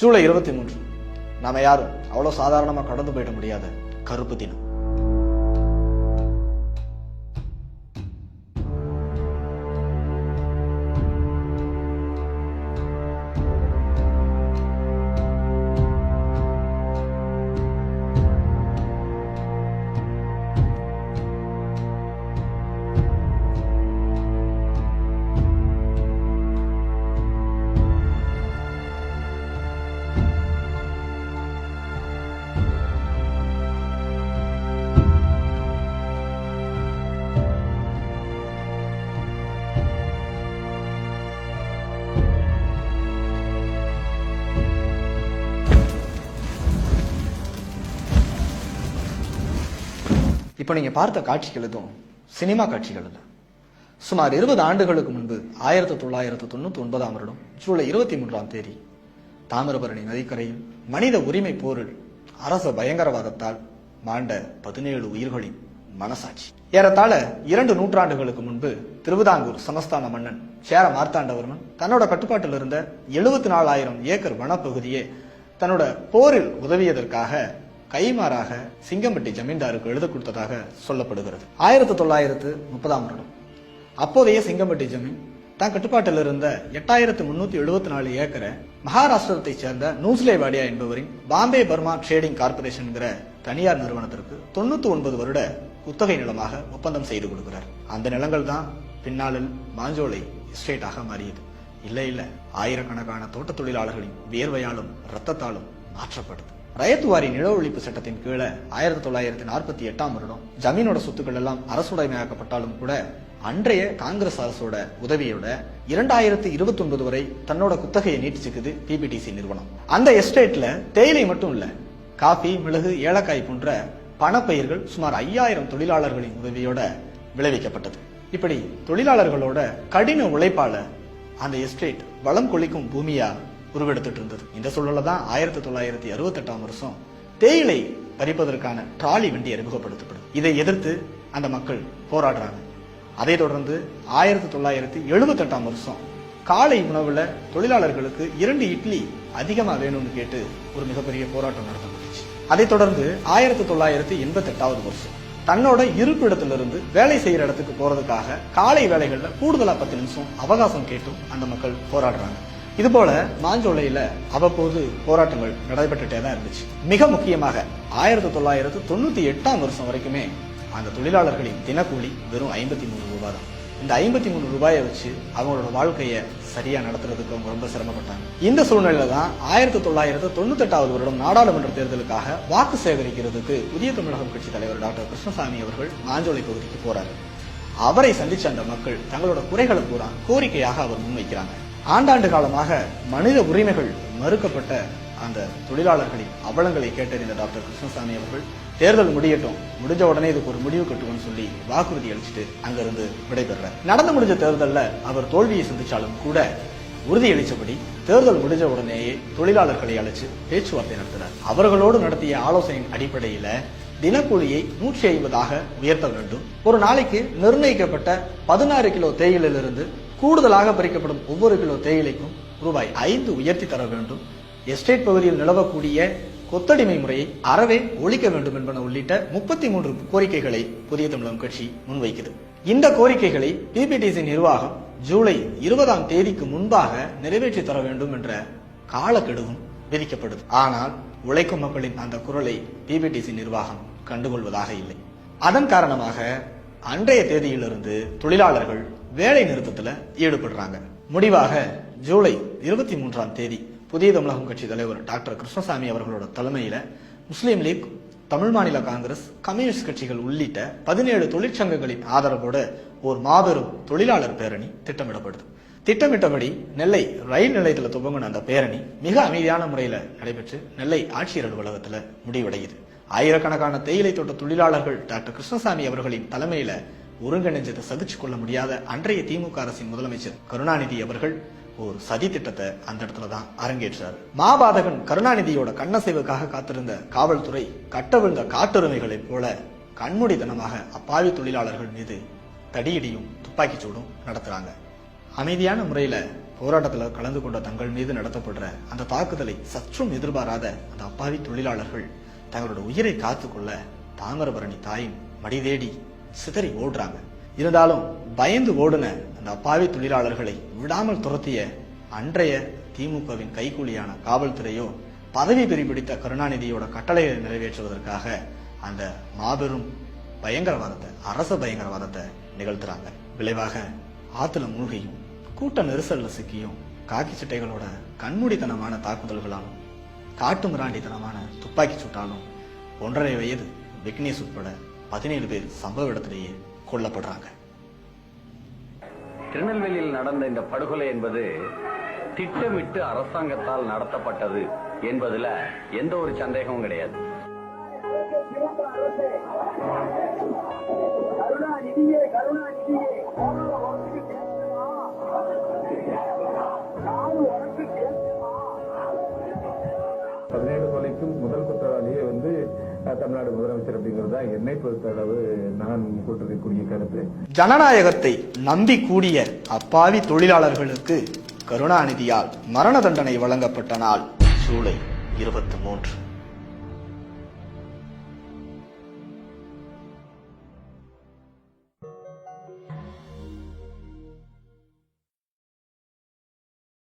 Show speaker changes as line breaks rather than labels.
ஜூலை இருபத்தி மூன்று. நாம யாரும் அவ்வளவு சாதாரணமா கடந்து போயிட முடியாத கருப்பு தினம். இப்போ நீங்கள் பார்த்த காட்சிகள் எதுவும் சினிமா காட்சிகள் இல்லை சுமார் இருபது ஆண்டுகளுக்கு முன்பு ஆயிரத்தி தொள்ளாயிரத்து தொண்ணூற்றி ஒன்பதாம் வருடம் ஜூலை இருபத்தி மூன்றாம் தேதி தாமிரபரணி நதிக்கரையில் மனித உரிமை போரில் அரச பயங்கரவாதத்தால் மாண்ட பதினேழு உயிர்களின் மனசாட்சி. ஏறத்தாழ இரண்டு நூற்றாண்டுகளுக்கு முன்பு திருவிதாங்கூர் சமஸ்தான மன்னன் சேர மார்த்தாண்டவர்மன் தன்னோட கட்டுப்பாட்டில் இருந்த எழுபத்தி நாலாயிரம் ஏக்கர் வனப்பகுதியே தன்னோட போரில் உதவியதற்காக கைமாறாக சிங்கம்பட்டி ஜமீன்தாருக்கு எழுத கொடுத்ததாக சொல்லப்படுகிறது. ஆயிரத்தி தொள்ளாயிரத்து முப்பதாம் வருடம். அப்போதைய சிங்கம்பட்டி ஜமீன் தன் கட்டுப்பாட்டில் இருந்த எட்டாயிரத்து முன்னூத்தி எழுபத்தி நாலு ஏக்கரை மகாராஷ்டிரத்தை சேர்ந்த நூஸ்லே வாடியா என்பவரின் பாம்பே பர்மா ட்ரேடிங் கார்பரேஷன்ங்கிற தனியார் நிறுவனத்திற்கு தொண்ணூத்தி ஒன்பது வருட குத்தகை நிலமாக ஒப்பந்தம் செய்து கொடுக்கிறார். அந்த நிலங்கள் தான் பின்னாளில் மாஞ்சோலை எஸ்டேட்டாக மாறியது. இல்லை இல்லை. ஆயிரக்கணக்கான தோட்ட தொழிலாளர்களின் வியர்வையாலும் ரத்தத்தாலும் மாற்றப்படுது ரயத்துவாரி நில ஒழிப்பு சட்டத்தின் கீழே ஆயிரத்தி தொள்ளாயிரத்தி நாற்பத்தி எட்டாம் வருடம் ஜமீனோட சொத்துக்கள் எல்லாம் அரசுடைமையாக்கப்பட்டாலும் கூட அன்றைய காங்கிரஸ் அரசோட உதவியோட இரண்டாயிரத்தி இருபத்தி ஒன்பது வரை தன்னோட குத்தகையை நீட்டிச்சுக்குது பிபிடிசி நிறுவனம். அந்த எஸ்டேட்ல தேயிலை மட்டும் இல்ல காபி மிளகு ஏலக்காய் போன்ற பணப்பயிர்கள் சுமார் ஐயாயிரம் தொழிலாளர்களின் உதவியோட விளைவிக்கப்பட்டது. இப்படி தொழிலாளர்களோட கடின உழைப்பால அந்த எஸ்டேட் வளம் கொளிக்கும் பூமியா உருவெடுத்துட்டு இருந்தது இந்த சூழல தான் ஆயிரத்தி தொள்ளாயிரத்தி அறுபத்தி எட்டாம் வருஷம் தேயிலை பறிப்பதற்கான ட்ராலி வண்டி அறிமுகப்படுத்தப்படுது இதை எதிர்த்து அந்த மக்கள் போராடுறாங்க. அதை தொடர்ந்து ஆயிரத்தி தொள்ளாயிரத்தி எழுபத்தி எட்டாம் வருஷம் காலை உணவுல தொழிலாளர்களுக்கு இரண்டு இட்லி அதிகமா வேணும்னு கேட்டு ஒரு மிகப்பெரிய போராட்டம் நடத்தப்பட்டுச்சு. அதைத் தொடர்ந்து ஆயிரத்தி தொள்ளாயிரத்தி எண்பத்தி எட்டாவது வருஷம் தன்னோட இருப்பிடத்திலிருந்து வேலை செய்யற இடத்துக்கு போறதுக்காக காலை வேலைகள்ல கூடுதலா பத்து நிமிஷம் அவகாசம் கேட்டும் அந்த மக்கள் போராடுறாங்க. இது போல மாஞ்சோலையில அவ்வப்போது போராட்டங்கள் நடைபெற்றுட்டே தான் இருந்துச்சு. மிக முக்கியமாக ஆயிரத்தி தொள்ளாயிரத்து தொண்ணூத்தி எட்டாம் வருஷம் வரைக்குமே அந்த தொழிலாளர்களின் தினக்கூலி வெறும் ஐம்பத்தி மூணு ரூபாய் தான். இந்த ஐம்பத்தி மூணு ரூபாயை வச்சு அவங்களோட வாழ்க்கையை சரியா நடத்துறதுக்கு அவங்க ரொம்ப சிரமப்பட்டாங்க. இந்த சூழ்நிலையில தான் ஆயிரத்தி தொள்ளாயிரத்து தொண்ணூத்தி எட்டாவது வருடம் நாடாளுமன்ற தேர்தலுக்காக வாக்கு சேகரிக்கிறதுக்கு புதிய தமிழகம் கட்சி தலைவர் டாக்டர் கிருஷ்ணசாமி அவர்கள் மாஞ்சோலை பகுதிக்கு போறாரு. அவரை சந்திச்ச அந்த மக்கள் தங்களோட குறைகளை பூரா கோரிக்கையாக அவர் முன்வைக்கிறாங்க. ஆண்டாண்டு காலமாக மனித உரிமைகள் மறுக்கப்பட்ட அந்த தொழிலாளர்களின் அவலங்களை கேட்டறிந்த டாக்டர் கிருஷ்ணசாமி அவர்கள் தேர்தல் முடியட்டும். முடிஞ்ச உடனே இதுக்கு ஒரு முடிவு கட்டுவோம்னு சொல்லி வாக்குறுதி அளிச்சுட்டு அங்கிருந்து விடைபெறார் நடந்து முடிஞ்ச தேர்தலில் அவர் தோல்வியை சந்திச்சாலும் கூட உறுதியளித்தபடி தேர்தல் முடிஞ்ச உடனேயே தொழிலாளர்களை அழைச்சு பேச்சுவார்த்தை நடத்தினார். அவர்களோடு நடத்திய ஆலோசனையின் அடிப்படையில தினக்கூலியை நூற்றி ஐம்பதாக உயர்த்த வேண்டும். ஒரு நாளைக்கு நிர்ணயிக்கப்பட்ட பதினாறு கிலோ தேயிலிருந்து கூடுதலாக பறிக்கப்படும் ஒவ்வொரு கிலோ தேயிலைக்கும் ரூபாய் ஐந்து உயர்த்தி தர வேண்டும். எஸ்டேட் பகுதியில் நிலவக்கூடிய கொத்தடிமை முறையை அறவே ஒழிக்க வேண்டும் என்பன உள்ளிட்ட முப்பத்தி மூன்று கோரிக்கைகளை புதிய தமிழகம் கட்சி முன்வைக்குது. இந்த கோரிக்கைகளை பிபிடிசி நிர்வாகம் ஜூலை இருபதாம் தேதிக்கு முன்பாக நிறைவேற்றி தர வேண்டும் என்ற காலக்கெடுவும் விதிக்கப்படுது. ஆனால் உழைக்கும் மக்களின் அந்த குரலை பிபிடிசி நிர்வாகம் கண்டுகொள்வதாக இல்லை. அதன் காரணமாக அன்றைய தேதியிலிருந்து தொழிலாளர்கள் வேலை நிறுத்தத்தில் ஈடுபடுறாங்க. முடிவாக ஜூலை இருபத்தி மூன்றாம் தேதி புதிய தமிழகம் கட்சி தலைவர் டாக்டர் கிருஷ்ணசாமி அவர்களோட தலைமையில முஸ்லீம் லீக் தமிழ் மாநில காங்கிரஸ் கம்யூனிஸ்ட் கட்சிகள் உள்ளிட்ட பதினேழு தொழிற்சங்கங்களின் ஆதரவோடு ஒரு மாபெரும் தொழிலாளர் பேரணி திட்டமிடப்படுது. திட்டமிட்டபடி நெல்லை ரயில் நிலையத்தில் துவங்கின அந்த பேரணி மிக அமைதியான முறையில் நடைபெற்று நெல்லை ஆட்சியர் அலுவலகத்தில் முடிவடையுது. ஆயிரக்கணக்கான தேயிலை தோட்ட தொழிலாளர்கள் டாக்டர் கிருஷ்ணசாமி அவர்களின் தலைமையில ஒருங்கிணைஞ்சதை சகிச்சு கொள்ள முடியாத அன்றைய திமுக அரசின் முதலமைச்சர் கருணாநிதி அவர்கள் ஒரு சதி திட்டத்தை அந்த இடத்துல தான் அரங்கேற்றார். மாபாதகன் கருணாநிதியோட கண்ணசைவுக்காக காத்திருந்த காவல்துறை கட்டவிழ்ந்த காட்டுரிமைகளைப் போல கண்மூடித்தனமாக அப்பாவி தொழிலாளர்கள் மீது தடியடியும் துப்பாக்கி சூடும் நடத்துறாங்க. அமைதியான முறையில போராட்டத்தில் கலந்து கொண்ட தங்கள் மீது நடத்தப்படுற அந்த தாக்குதலை சற்றும் எதிர்பாராத அந்த அப்பாவி தொழிலாளர்கள் தங்களோட உயிரை காத்துக்கொள்ள தாமிரபரணி தாயும் மடி தேடி சிதறி ஓடுறாங்க. இருந்தாலும் பயந்து ஓடுன அந்த அப்பாவி தொழிலாளர்களை விடாமல் துரத்திய அன்றைய திமுகவின் கைக்கூலியான காவல்துறையோ பதவி பிடித்த கருணாநிதியோட கட்டளையை நிறைவேற்றுவதற்காக அந்த மாபெரும் பயங்கரவாதத்தை அரச பயங்கரவாதத்தை நிகழ்த்துறாங்க. விளைவாக ஆத்துல மூழ்கியும் கூட்ட நெரிசல்ல சிக்கியும் காக்கி சட்டைகளோட கண்மூடித்தனமான தாக்குதல்களாலும் காட்டு மிராண்டித்தனமான துப்பாக்கி சூட்டாலும் ஒன்றரை வயது விக்னேஷ் உட்பட பதினேழு பேர் சம்பவ இடத்திலேயே கொல்லப்படுறாங்க.
திருநெல்வேலியில் நடந்த இந்த படுகொலை என்பது திட்டமிட்டு அரசாங்கத்தால் நடத்தப்பட்டது என்பதுல எந்த ஒரு சந்தேகமும் கிடையாது.
தமிழ்நாடு முதலமைச்சர் அப்படிங்கிறது தான் என்னை பொறுத்தளவு நான் கூட்டிருக்கக்கூடிய கருத்து.
ஜனநாயகத்தை நம்பி கூடிய அப்பாவி தொழிலாளர்களுக்கு கருணாநிதியால் மரண தண்டனை வழங்கப்பட்ட நாள் ஜூலை இருபத்தி மூன்று.